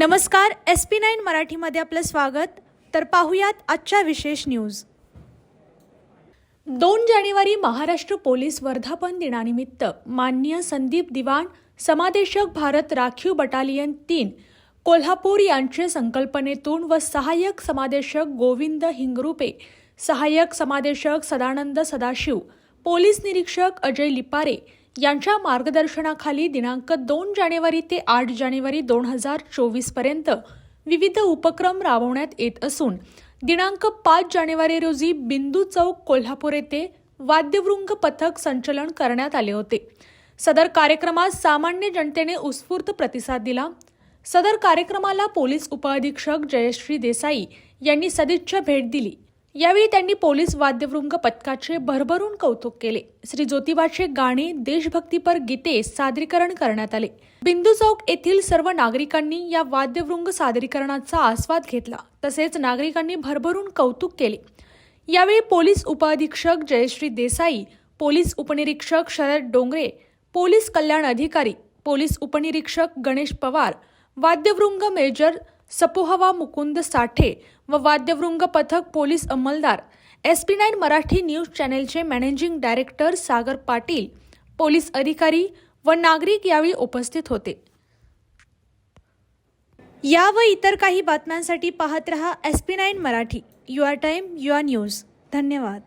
नमस्कार S P nine मराठीमध्ये आपलं स्वागत. तर पाहुयात आजच्या विशेष न्यूज दोन जानेवारी महाराष्ट्र पोलीस वर्धापन दिनानिमित्त माननीय संदीप दिवाण समादेशक भारत राखीव बटालियन तीन कोल्हापूर यांचे संकल्पनेतून व सहाय्यक समादेशक गोविंद हिंगरुपे सहाय्यक समादेशक सदानंद सदाशिव पोलीस निरीक्षक अजय लिपारे यांच्या मार्गदर्शनाखाली दिनांक दोन जानेवारी ते आठ जानेवारी दोन हजार चोवीसपर्यंत विविध उपक्रम राबवण्यात येत असून दिनांक पाच जानेवारी रोजी बिंदू चौक कोल्हापूर येथे वाद्यवृंग पथक संचलन करण्यात आले होते. सदर कार्यक्रमात सामान्य जनतेने उत्स्फूर्त प्रतिसाद दिला. सदर कार्यक्रमाला पोलीस उपअधीक्षक जयश्री देसाई यांनी सदिच्छा भेट दिली. यावेळी त्यांनी पोलीस वाद्यवृंग पथकाचे भरभरून कौतुक केले. श्री ज्योतिबाचे गाणे देशभक्तीपर गीते सादरीकरण करण्यात आले. बिंदू चौक येथील सर्व नागरिकांनी या वाद्यवृंग सादरीकरणाचा आस्वाद घेतला. तसेच नागरिकांनी भरभरून कौतुक केले. यावेळी पोलीस उपअधीक्षक जयश्री देसाई पोलीस उपनिरीक्षक शरद डोंगरे पोलीस कल्याण अधिकारी पोलीस उपनिरीक्षक गणेश पवार वाद्यवृंग मेजर सपोहवा मुकुंद साठे व वाद्यवृंग पथक police अंमलदार. S P nine Marathi news चॅनेलचे managing director Sagar Patil police अधिकारी व नागरिक यावेळी उपस्थित होते. या व इतर काही बातम्यांसाठी पाहत रहा S P nine Marathi. Your time your news. धन्यवाद.